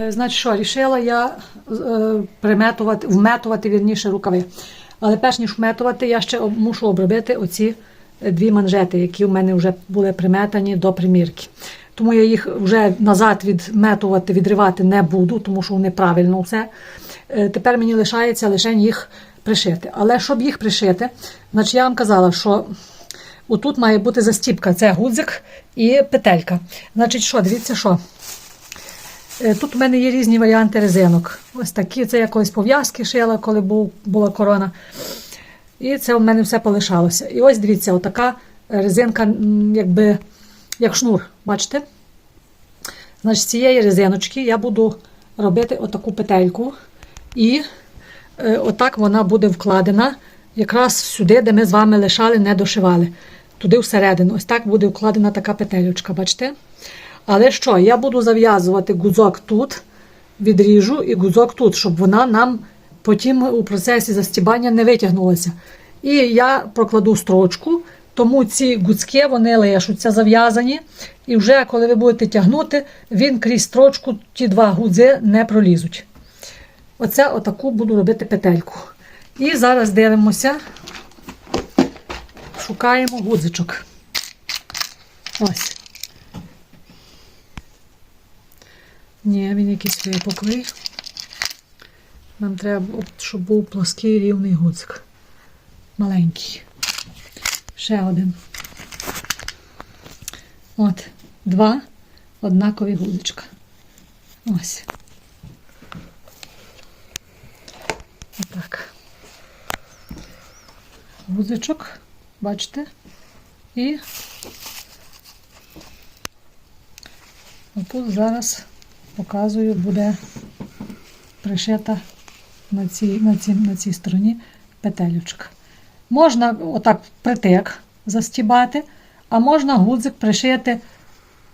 Е, Значить, що, рішила я е, приметувати, вметувати вірніше рукави. Але перш ніж вметувати, я ще мушу обробити оці е, дві манжети, які в мене вже були приметані до примірки. Тому я їх вже назад відметувати, відривати не буду, тому що вони правильно все. Тепер мені лишається лише їх пришити. Але щоб їх пришити, значить я вам казала, що отут має бути застіпка. Це гудзик і петелька. Значить, що, дивіться, що. Е, Тут у мене є різні варіанти резинок. Ось такі, це я пов'язки шила, коли був, була корона. І це у мене все полишалося. І ось дивіться, отака резинка, якби як шнур. Бачите? Значить, з цієї резиночки я буду робити отаку петельку. І е, отак вона буде вкладена якраз сюди, де ми з вами лишали, не дошивали. Туди всередину. Ось так буде вкладена така петельочка, бачите? Але що, я буду зав'язувати гудзок тут, відріжу і гудзок тут, щоб вона нам потім у процесі застібання не витягнулася. І я прокладу строчку, тому ці гудзки вони лишуться зав'язані. І вже коли ви будете тягнути, він крізь строчку ті два гудзи не пролізуть. Оце отаку буду робити петельку. І зараз дивимося, шукаємо гудзичок. Ось. Ні, він якийсь випуклий. Нам треба, щоб був плоский рівний гудзик. Маленький. Ще один. От, два однакові гудзичка. Ось. Отак. Гудзичок, бачите? І отут зараз показую, буде пришита на цій, на цій, на цій стороні петелючка. Можна отак притик застібати, а можна гудзик пришити,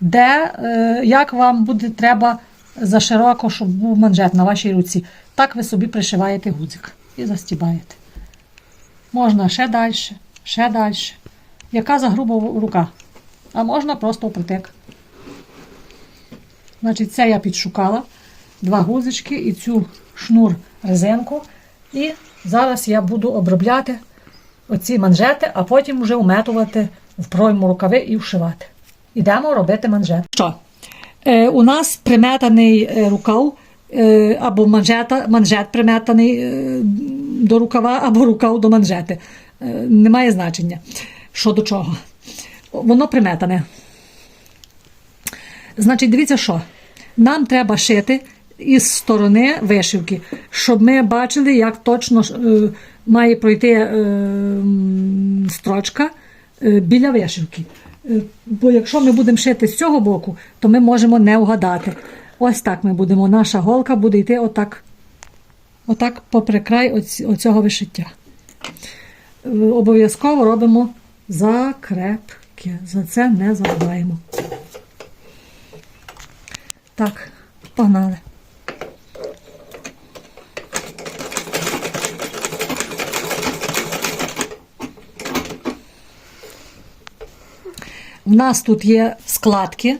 де, е, як вам буде треба за широко, щоб був манжет на вашій руці. Так ви собі пришиваєте гудзик і застібаєте. Можна ще далі, ще далі. Яка за груба рука? А можна просто впритик. Значить, це я підшукала два гузички і цю шнур резинку. І зараз я буду обробляти оці манжети, а потім вже уметувати в пройму рукави і вшивати. Ідемо робити манжет. Що? Е, у нас приметаний е, рукав е, або манжета, манжет приметаний е, до рукава, або рукав до манжети. Е, немає значення, що до чого. Воно приметане. Значить, дивіться що. Нам треба шити із сторони вишивки, щоб ми бачили, як точно е, має пройти е, строчка е, біля вишивки. Е, бо якщо ми будемо шити з цього боку, то ми можемо не вгадати. Ось так ми будемо. Наша голка буде йти отак, отак попри край оць- оцього вишиття. Е, Обов'язково робимо закрепки. За це не забуваємо. Так, погнали. У нас тут є складки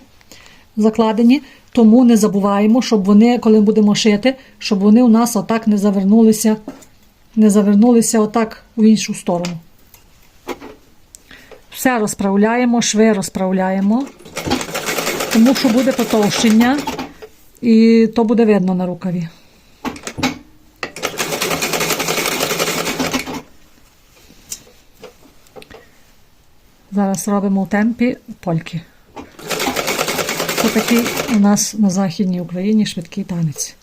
закладені, тому не забуваємо, щоб вони, коли будемо шити, щоб вони у нас отак не завернулися, не завернулися отак в іншу сторону. Все розправляємо, шви розправляємо, тому що буде потовщення, і то буде видно на рукаві. Зараз робимо у темпі польки. Це такий у нас на Західній Україні швидкий танець.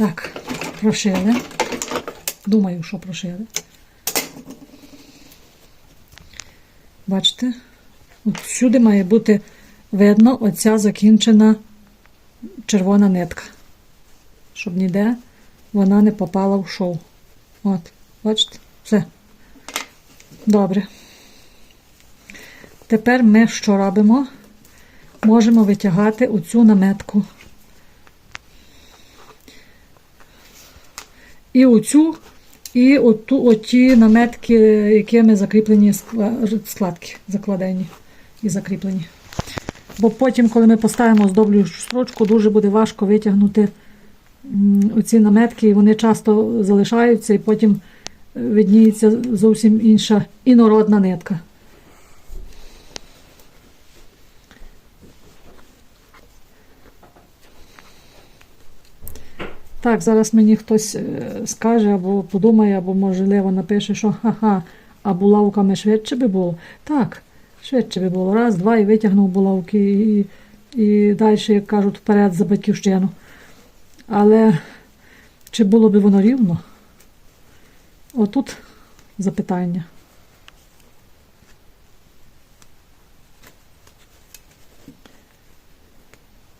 Так, прошили. Думаю, що прошили. Бачите? От всюди має бути видно оця закінчена червона нитка. Щоб ніде вона не попала в шов. От, бачите? Все. Добре. Тепер ми що робимо? Можемо витягати оцю наметку. І оцю, і оту, оті наметки, якими закріплені складки, закладені і закріплені. Бо потім, коли ми поставимо здоблюючу строчку, дуже буде важко витягнути оці наметки, і вони часто залишаються, і потім е, видніється зовсім інша інородна нитка. Так, зараз мені хтось е, скаже або подумає, або можливо напише, що ха-ха, а булавками швидше би було. Так, швидше би було. Раз, два і витягнув булавки і, і далі, як кажуть, вперед за батьківщину. Але чи було би воно рівно? Отут запитання.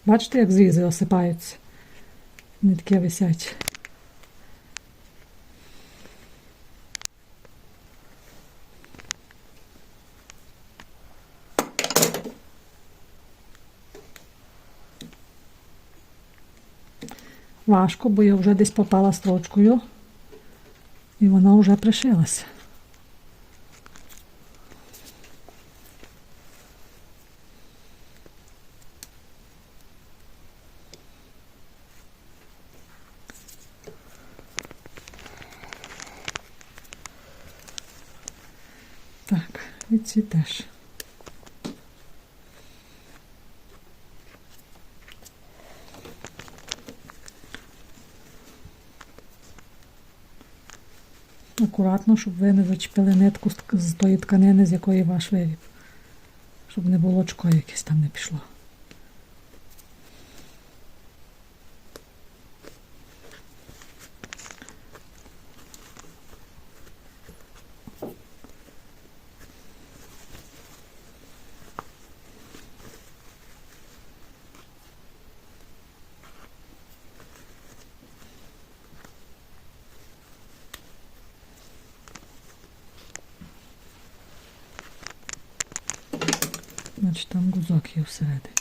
Бачите, як зрізи осипаються? Нитки висять. Важко, бо я вже десь попала строчкою, і вона вже пришилася. Так, і ці теж. Акуратно, щоб ви не зачепили нитку з- тої тканини, з якої ваш виріб. Щоб не було очко якесь там не пішло. Значить, там гузок є всередині.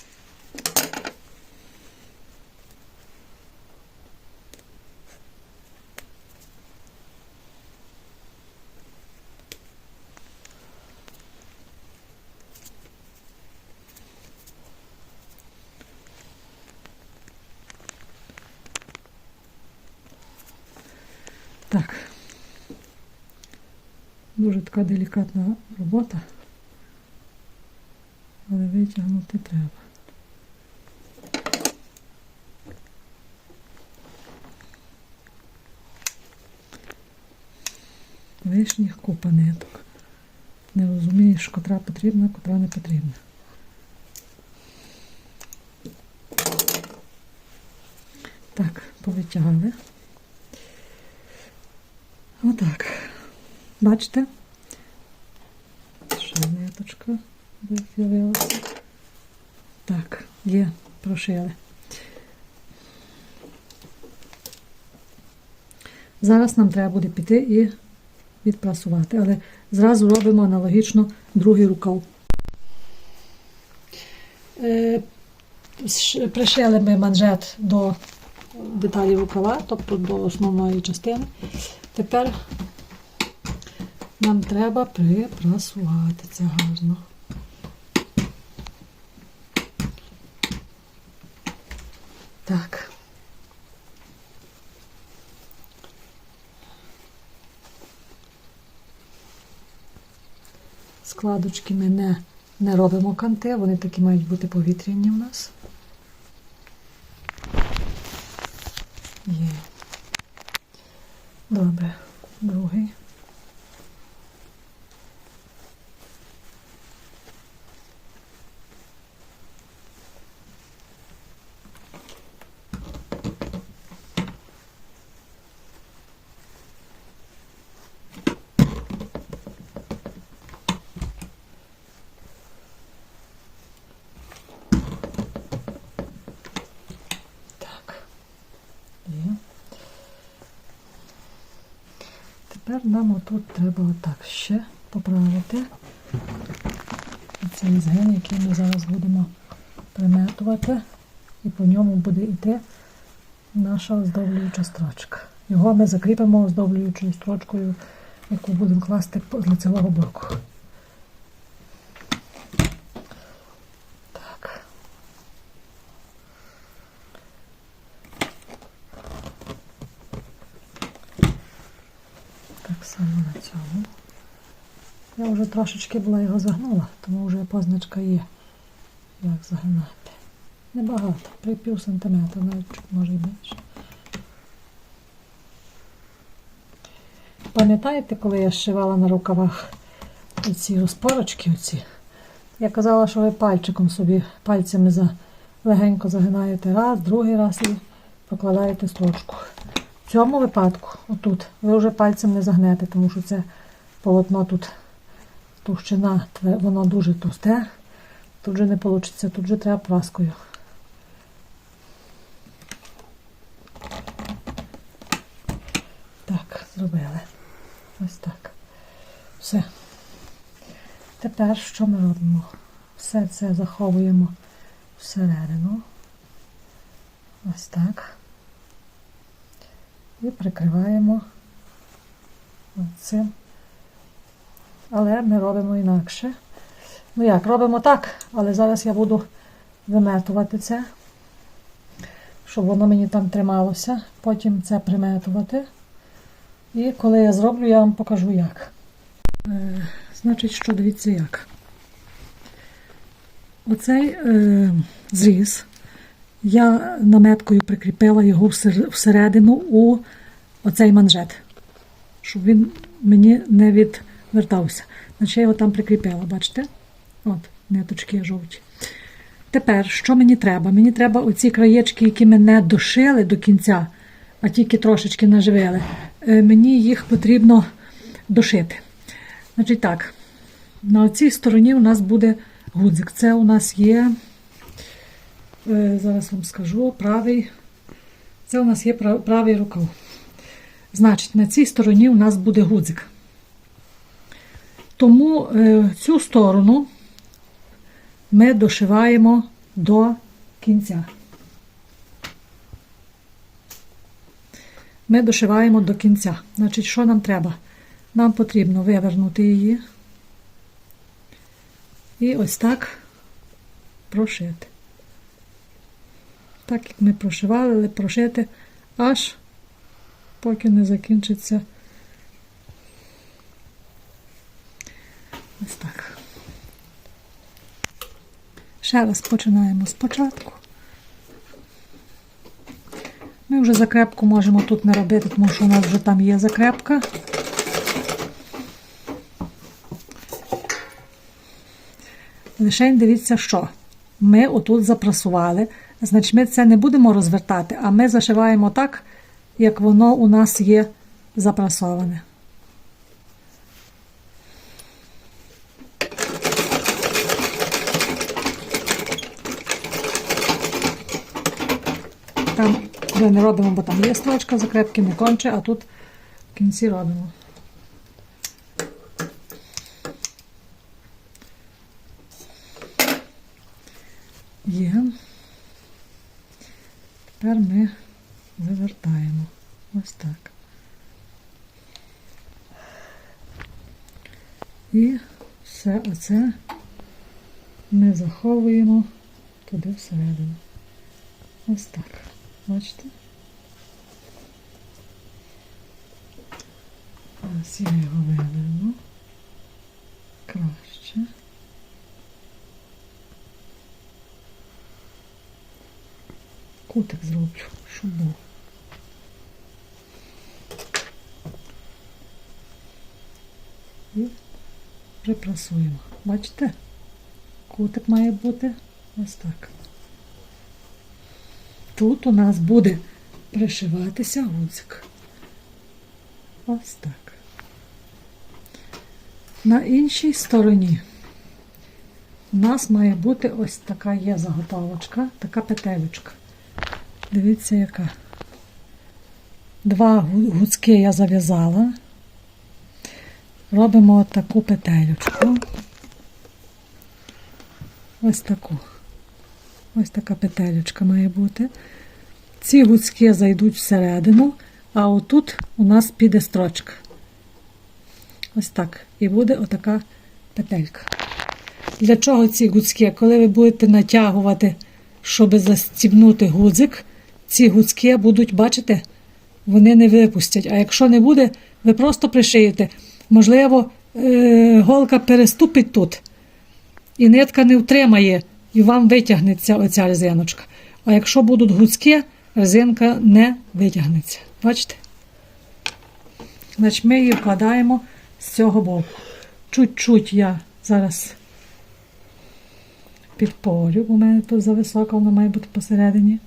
Так. Дуже така делікатна робота. Але витягнути треба. Лишніх купа ниток. Не розумієш, котра потрібна, котра не потрібна. Так, повитягали. Отак. Бачите? Ще ниточка з'явилася. Так, є, прошили. Зараз нам треба буде піти і відпрасувати, але зразу робимо аналогічно другий рукав. Е, Пришили ми манжет до деталі рукава, тобто до основної частини. Тепер нам треба припрасувати це гарно. Так. Складочки ми не, не робимо канти, вони такі мають бути повітряні в нас. Є. Добре, другий. Так. Є. Тепер нам отут треба отак ще поправити цей згин, який ми зараз будемо приметувати, і по ньому буде йти наша оздоблююча строчка. Його ми закріпимо оздоблюючою строчкою, яку будемо класти з лицевого боку. Так. Так само на цьому. Я вже трошечки була його загнула, тому вже позначка є, як загинати. Небагато, при пів сантиметра, навіть може й більше. Пам'ятаєте, коли я зшивала на рукавах ці розпорочки оці? Я казала, що ви пальчиком собі пальцями за, легенько загинаєте раз, другий раз і прокладаєте строчку. В цьому випадку, отут, ви вже пальцем не загнете, тому що це полотно тут товщина, воно дуже товсте. Тут же не вийде, тут же треба праскою. Так, зробили. Ось так. Все. Тепер що ми робимо? Все це заховуємо всередину. Ось так. І прикриваємо цим. Але ми робимо інакше. Ну як, робимо так, але зараз я буду виметувати це, щоб воно мені там трималося. Потім це приметувати. І коли я зроблю, я вам покажу як. Е, значить, що дивіться як. Оцей е, зріз я наметкою прикріпила його всередину у оцей манжет, щоб він мені не відвертався. Значить, я його там прикріпила, бачите? От, ниточки жовті. Тепер, що мені треба? Мені треба оці краєчки, які ми не дошили до кінця, а тільки трошечки наживили. е, Мені їх потрібно дошити. Значить так, на цій стороні у нас буде гудзик. Це у нас є, е, зараз вам скажу, правий. Це у нас є правий рукав. Значить, на цій стороні у нас буде гудзик. Тому е, цю сторону ми дошиваємо до кінця. Ми дошиваємо до кінця. Значить, що нам треба? Нам потрібно вивернути її і ось так прошити. Так як ми прошивали, але прошити аж поки не закінчиться. Ось так. Ще раз починаємо спочатку. Ми вже закрепку можемо тут не робити, тому що у нас вже там є закрепка. Лишень дивіться, що ми отут запрасували. Значить, ми це не будемо розвертати, а ми зашиваємо так, як воно у нас є запрасоване. Там вже не робимо, бо там є строчка, закрепки не конче, а тут в кінці робимо. Є. Тепер ми вивертаємо. Ось так. І все оце ми заховуємо туди всередину. Ось так. Бачите? Зараз я його виверну. Краще. Кутик зроблю, щоб був. І припрасуємо. Бачите? Кутик має бути ось так. Тут у нас буде пришиватися гудзик. Ось так. На іншій стороні у нас має бути ось така є заготовочка, така петелючка. Дивіться, яка. Два гу- гудзки я зав'язала. Робимо таку петелючку. ось таку. Ось така петелечка має бути. Ці гудські зайдуть всередину, а отут у нас піде строчка. Ось так. І буде отака петелька. Для чого ці гудські? Коли ви будете натягувати, щоб застібнути гудзик, ці гудські будуть, бачите, вони не випустять. А якщо не буде, ви просто пришиєте. Можливо, е, голка переступить тут, і нитка не втримає, і вам витягнеться оця резиночка. А якщо будуть гудські, резинка не витягнеться. Бачите? Значить, ми її вкладаємо з цього боку. Чуть-чуть я зараз підпорю, бо в мене тут зависоко, воно має бути посередині.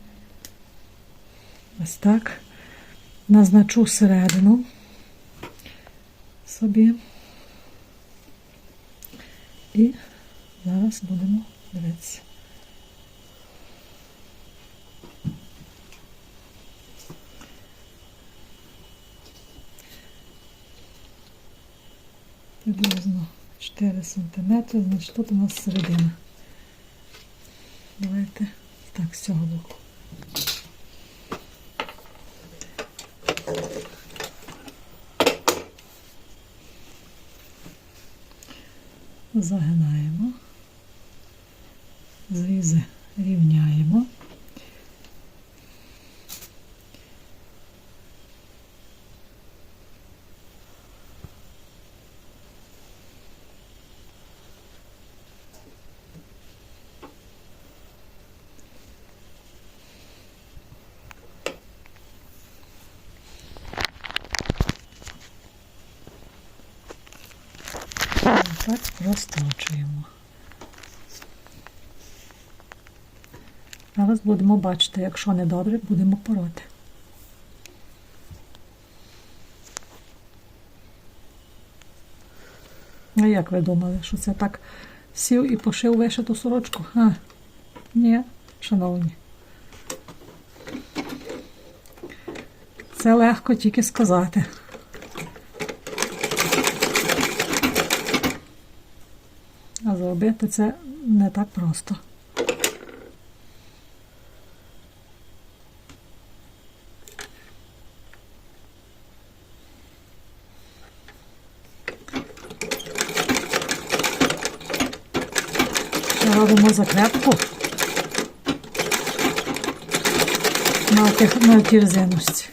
Ось так. Назначу середину собі. І зараз будемо дивитися. Приблизно 4 см, значить тут у нас середина. Давайте так, з цього боку. Загинаємо, зрізи рівняємо. Так розточуємо. Зараз будемо бачити, якщо не добре, будемо пороти. А як ви думали, що це так сів і пошив вишиту сорочку? А, ні, шановні. Це легко тільки сказати. А зробити це не так просто. Ще робимо закрепку на, тих, на тій резиночці.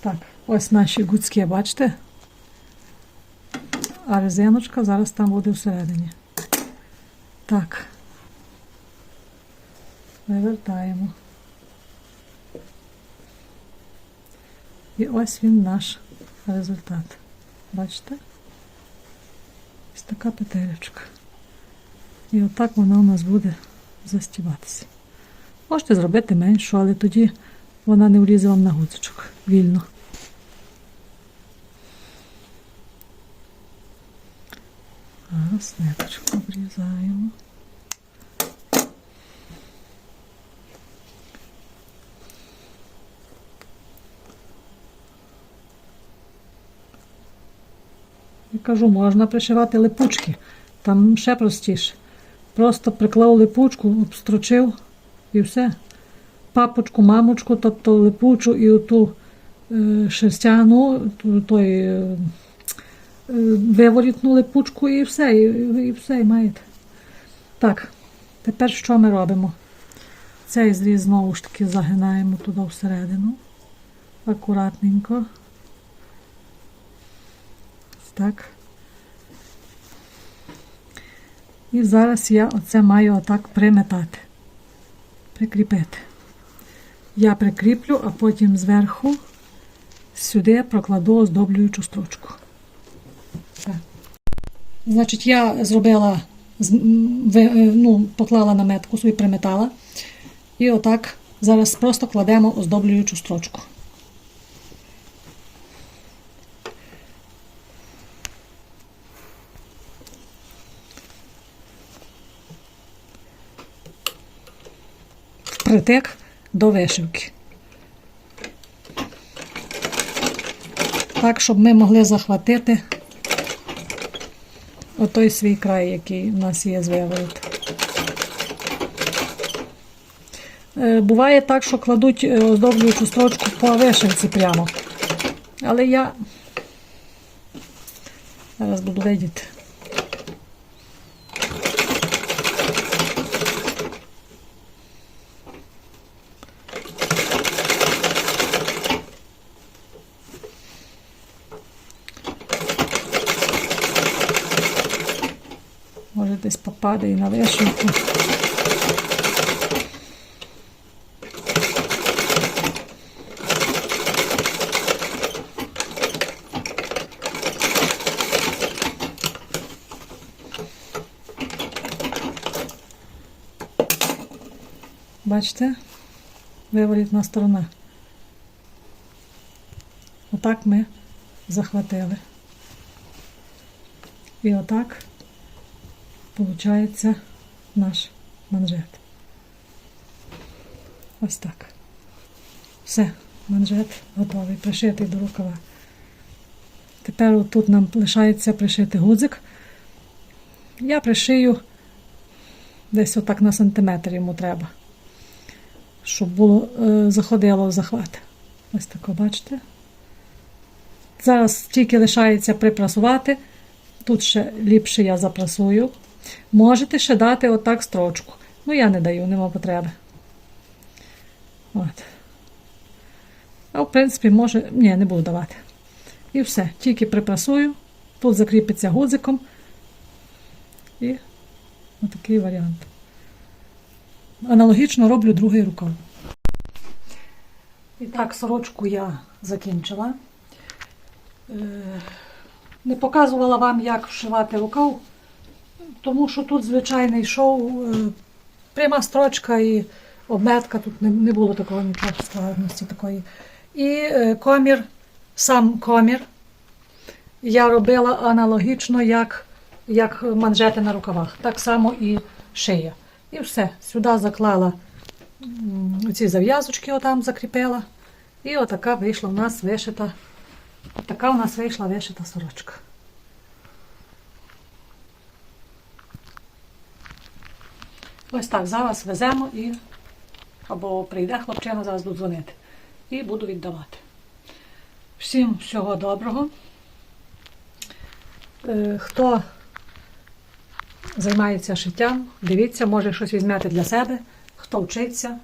Так, ось наші гудські, бачите? А резиночка зараз там буде всередині. Так. Вивертаємо. І ось він наш результат. Бачите? Ось така петелечка. І отак вона у нас буде застіватися. Можете зробити меншу, але тоді вона не влізе вам на гудзичок вільно. Зараз ниточку обрізаємо. Я кажу, можна пришивати липучки, там ще простіше. Просто приклав липучку, обстрочив і все. Папочку, мамочку, тобто липучу і оту е, шерстяну, той е, е, виворітну липучку і все, і, і все, і маєте. Так, тепер що ми робимо? Цей зріз знову ж таки загинаємо туди всередину. Акуратненько. Так. І зараз я оце маю отак приметати, прикріпити. Я прикріплю, а потім зверху сюди прокладу оздоблюючу строчку. Значить, я зробила, е, ну, поклала на метку собі приметала. І отак зараз просто кладемо оздоблюючу строчку. Впритик до вишивки. так, щоб ми могли захватити отой свій край, який в нас є з. Е, Буває так, що кладуть е, оздоблюючу строчку по вишивці прямо. Але я зараз буду видіти. І на вишивку. Бачите? Виворітна сторона. Отак ми захватили. І отак получається наш манжет. Ось так. Все, манжет готовий, пришитий до рукава. Тепер тут нам лишається пришити гудзик. Я пришию десь отак на сантиметр йому треба, щоб було, е, заходило в захват. Ось тако, бачите? Зараз тільки лишається припрасувати. Тут ще ліпше я запрасую. Можете ще дати отак строчку. Ну, я не даю, нема потреби. От. А в принципі, може. Ні, не буду давати. І все. Тільки припрасую. Тут закріпиться гудзиком. І отакий варіант. Аналогічно роблю другий рукав. І так, сорочку я закінчила. Е, Не показувала вам, як вшивати рукав, тому що тут звичайний шов, е, пряма строчка і обметка, тут не, не було такого нічого складності такої. І е, комір, сам комір я робила аналогічно, як, як манжети на рукавах. Так само і шия. І все. Сюди заклала ці зав'язочки, отам закріпила. І отака вийшла у нас вишита. Така у нас вийшла вишита сорочка. Ось так, зараз веземо і або прийде хлопчина, зараз буду дзвонити. І буду віддавати. Всім всього доброго. Е, Хто займається шиттям, дивіться, може щось візьмете для себе. Хто вчиться,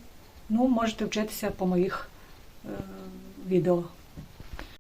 ну, можете вчитися по моїх е, відео.